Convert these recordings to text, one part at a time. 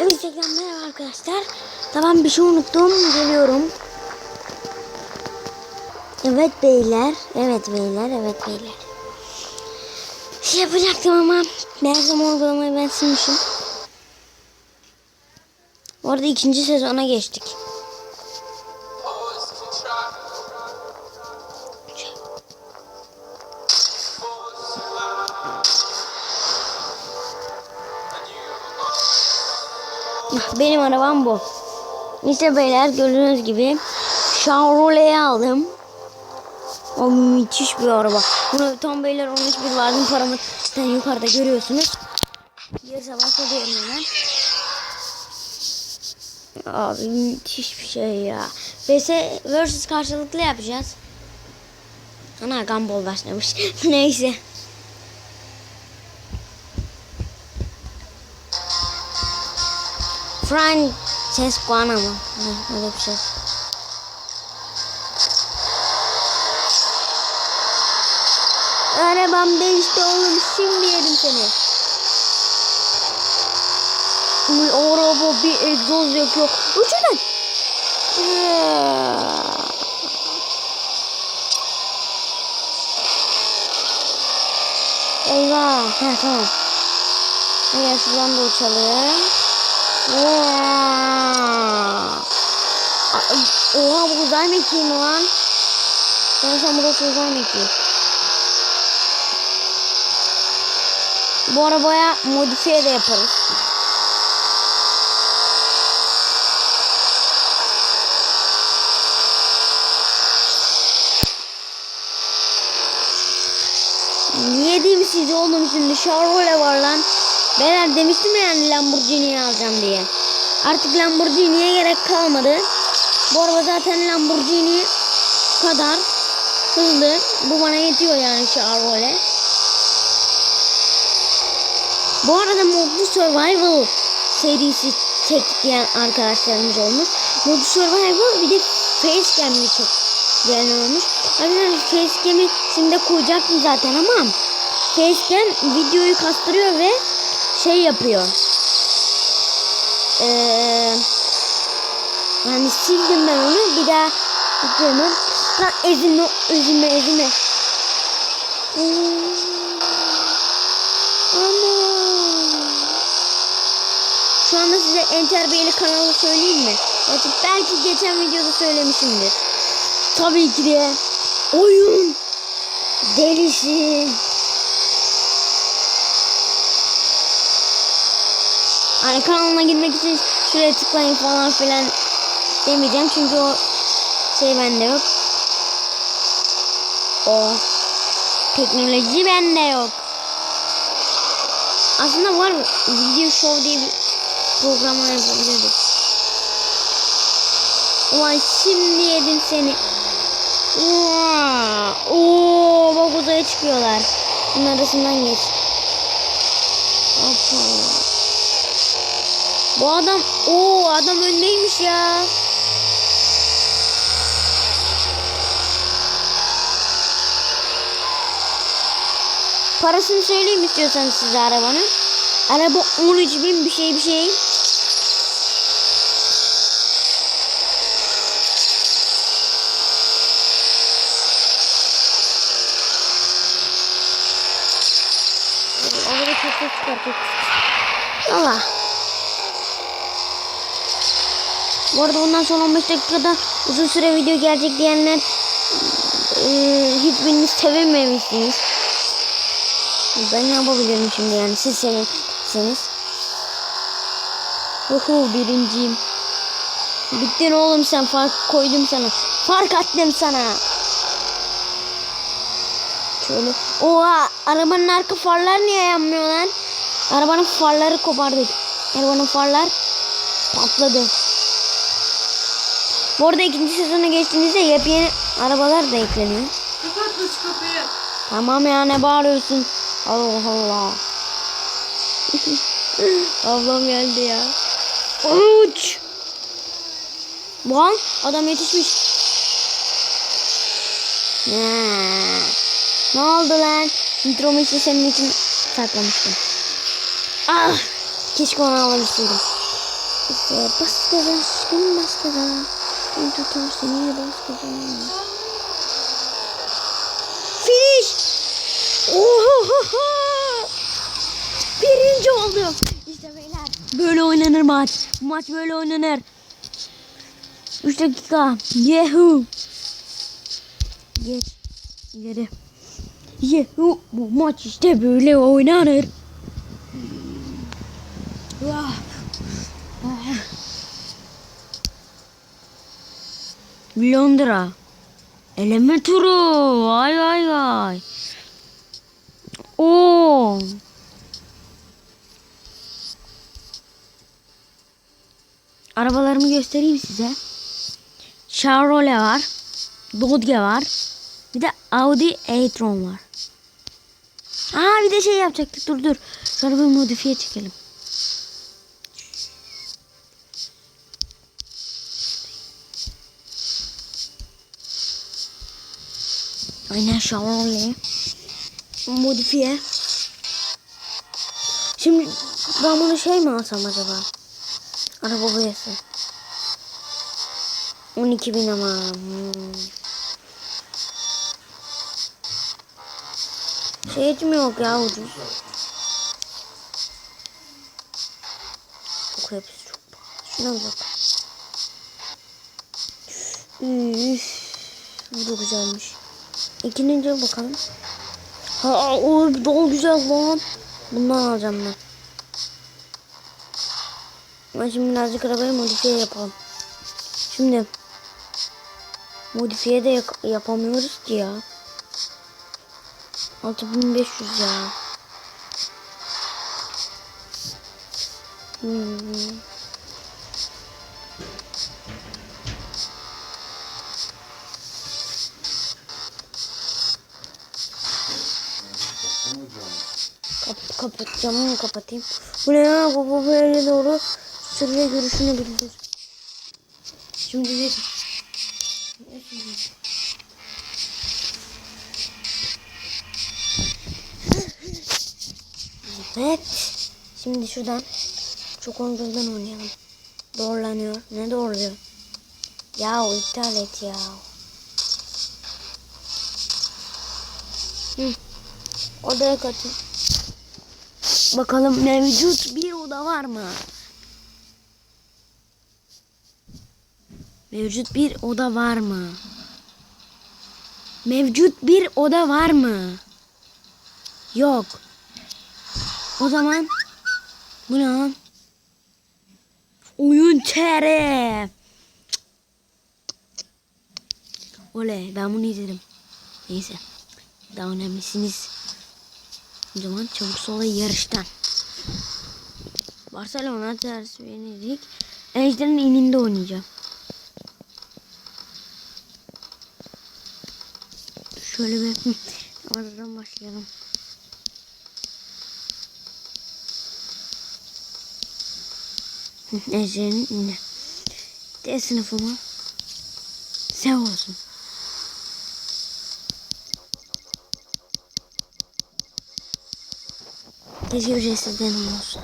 Hepinize merhaba arkadaşlar. Tamam bir şey unuttum. Geliyorum. Evet beyler. Evet beyler. Evet beyler. Şey yapacaktım ama meğersem uygulamayı ben silmişim. Orada ikinci sezona geçtik. Benim arabam bu. İşte beyler gördüğünüz gibi Chevrolet'i aldım. O müthiş bir araba. Bunu tam beyler 13 bir vardım paramı zaten yukarıda görüyorsunuz. Bir sabah söylüyorum hemen. Abi müthiş bir şey ya. VS versus karşılıklı yapacağız. Ana gumball başlamış. Neyse. Francesco ana mı? Öyle bir şey. Arabam değişti oğlum şimdi yedim seni. Uy araba bir egzoz yakıyor. Uçuran. Eyvah. Ha tamam. Hadi şuradan da uçalım. Oha bu uzay mekiği mi lan? Sanırsam burası uzay mekiği. Bu arabaya modifiye de yaparız. Niye diyeyim size oğlum şimdi Chevrolet var lan. Beyler demiştim ya yani Lamborghini'yi alacağım diye. Artık Lamborghini'ye gerek kalmadı. Bu araba zaten Lamborghini kadar hızlı. Bu bana yetiyor yani Chevrolet. Bu arada Modlu Survival serisi çektiyen arkadaşlarımız olmuş. Modlu Survival bir de Facecam'li çok gelen olmuş. Arkadaşlar Facecam'i şimdi koyacaktım zaten ama Facecam videoyu kastırıyor ve şey yapıyor. Ee, yani sildim ben onu bir daha yükleyemem. Lan ezilme ezilme ezilme. Hmm. Ama şu anda size Enterbiyeli kanalı söyleyeyim mi? Evet, belki geçen videoda söylemişimdir. Tabii ki de oyun delisi. Hani kanalına girmek için şuraya tıklayın falan filan demeyeceğim çünkü o şey bende yok. O teknoloji bende yok. Aslında var video show diye bir programlar yapabilirdik. Ulan şimdi yedim seni. Oo, bak uzaya çıkıyorlar. Bunun arasından geç. Hoppa. Bu adam, o adam öndeymiş ya. Parasını söyleyeyim istiyorsanız size arabanın. Araba 13 bin bir şey bir şey. Allah. Bu arada bundan sonra 15 dakikada uzun süre video gelecek diyenler e, hiçbiriniz sevememişsiniz. Ben ne yapabilirim şimdi yani siz sevirseniz. Uhu birinciyim. Bittin oğlum sen fark koydum sana. Fark attım sana. Şöyle. Oha arabanın arka farlar niye yanmıyor lan? Arabanın farları kopardık. Arabanın farlar patladı. Bu arada ikinci sezona geçtiğinizde yepyeni arabalar da ekleniyor. Kapatma şu kapıyı. Tamam ya ne bağırıyorsun? Allah Allah. Ablam geldi ya. Uç. Lan adam yetişmiş. Ne? Ne oldu lan? İşte senin için saklamıştım. Ah! Keşke onu alabilseydim. İşte bas gaza aşkım bas gaza. Ben tutar seni bas gaza. Finish. Oho. Birinci oldum. İşte beyler. Böyle oynanır maç. Maç böyle oynanır. 3 dakika. Yehu. Geç. İleri. Yehu. Bu maç işte böyle oynanır. Vah. Ah. Londra. Eleme turu. Vay vay vay. Oo. Arabalarımı göstereyim size. Chevrolet var. Dodge var. Bir de Audi e-tron var. Aa bir de şey yapacaktık. Dur dur. Şu arabayı modifiye çekelim. Aynen Chevrolet. Modifiye. Şimdi ben bunu şey mi alsam acaba? Araba boyası. 12 bin ama. Hmm. Şey mi yok ya ucuz? Çok hepsi çok pahalı. Şuna bak. Üf. Bu da güzelmiş. İkinci bakalım. Ha o dol güzel lan. Bundan alacağım ben. Ben şimdi birazcık arabayı modifiye yapalım. Şimdi modifiye de yak- yapamıyoruz ki ya. 6500 ya. Hmm. Kap kapat camını kapatayım. Bu ne ya? Baba böyle doğru sürüye görüşünü bildir. Şimdi ne? Evet. Şimdi şuradan çok oyuncudan oynayalım. Doğrulanıyor. Ne doğruluyor? Ya iptal et ya. Odaya katın. Bakalım mevcut bir oda var mı? Mevcut bir oda var mı? Mevcut bir oda var mı? Yok. O zaman bu ne? Oyun TR. Oley ben bunu izledim. Neyse. Daha önemlisiniz. O zaman çabuk sola yarıştan. Barcelona ters Venedik. Ejder'in ininde oynayacağım. Şöyle bir oradan başlayalım. Ejder'in indi. D sınıfı mı? Sev olsun. Keşke ücretsiz deneme olsa.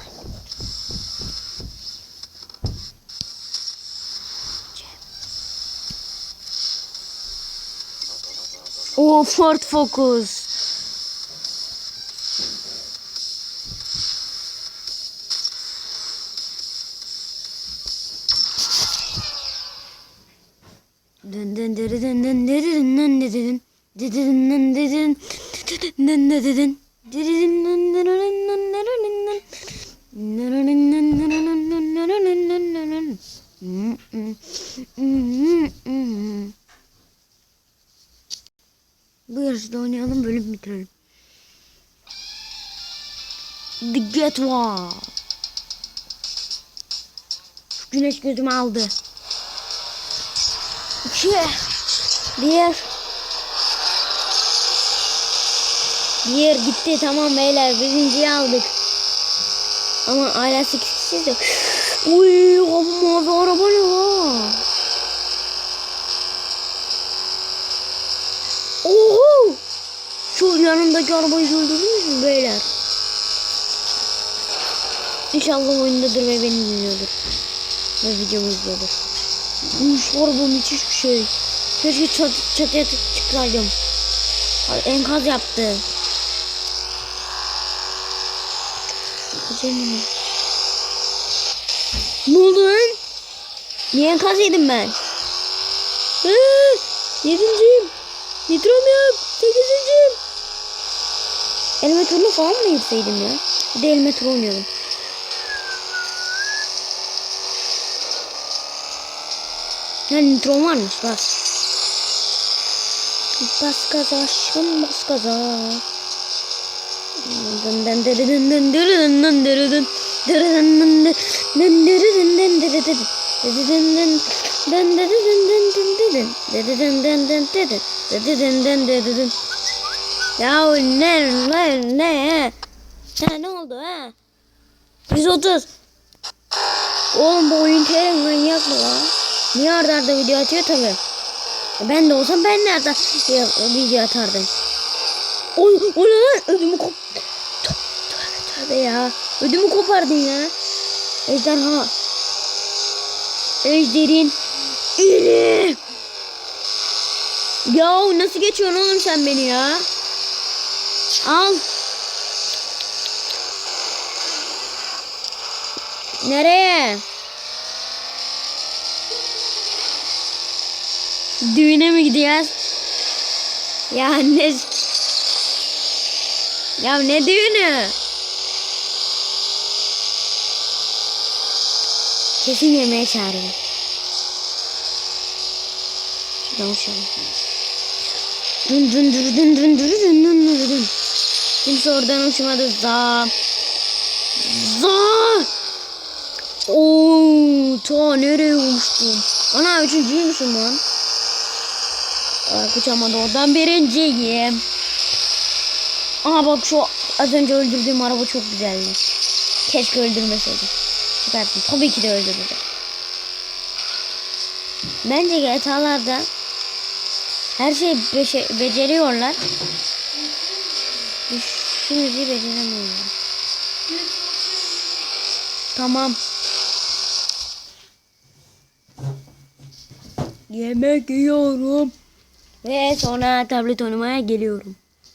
O Ford Focus. Dın dın dırı dın dın dırı dın dın dırı dın. Dırı dın dın dırı dın. Bu yarışta oynayalım bölüm bitirelim. The Get Wall. Güneş gözümü aldı. İki. Bir. Bir gitti tamam beyler birinciyi aldık. Ama hala 8 kişiyiz de. Uy o mavi araba ne lan? Oho! Şu yanındaki arabayı gördünüz mü beyler? İnşallah oyundadır ve beni dinliyordur. ve videomu izliyordur. Uş var bu müthiş bir şey. Keşke çat, çatıya çıksaydım. Ay, Enkaz yaptı. Acemi. Ne? Niye enkaz yedim ben? Hı, yedinciyim. Bitiremiyorum. Sekizinciyim. Elime turnu falan mı girseydim ya? Bir de elime tur oynuyordum. Ya nitron varmış bas. Bas gaza aşkım bas gaza. Ya ne ne ne? Ha ne oldu ha? 130. Oğlum bu oyun tek manyak mı lan? Niye arda arda video atıyor tabi. Ben de olsam ben de arda video atardım. Oy, o ne lan? Ödümü kop... Tövbe tövbe ya. Ödümü kopardın ya. Ejderha. Ejderin. İri. Ya nasıl geçiyorsun oğlum sen beni ya? Al. Nereye? Düğüne mi gidiyoruz? Ya ne? Ya ne düğünü? Kesin yemeğe çağırıyor. Şuradan uçalım. Dün dün dün dün dün dün dün dün dün dün. Kimse oradan uçmadı. Za. Za. Oo, ta nereye uçtum? Ana üçüncüymüşüm lan. Uçamadı oradan birinciyim. Aha bak şu az önce öldürdüğüm araba çok güzeldi. Keşke öldürmeseydim. Süperdim. Tabii ki de öldürürdüm. Bence GTA'larda her şeyi beceriyorlar. Şu beceremiyorlar. Tamam. Yemek yiyorum. Ve sonra tablet oynamaya geliyorum.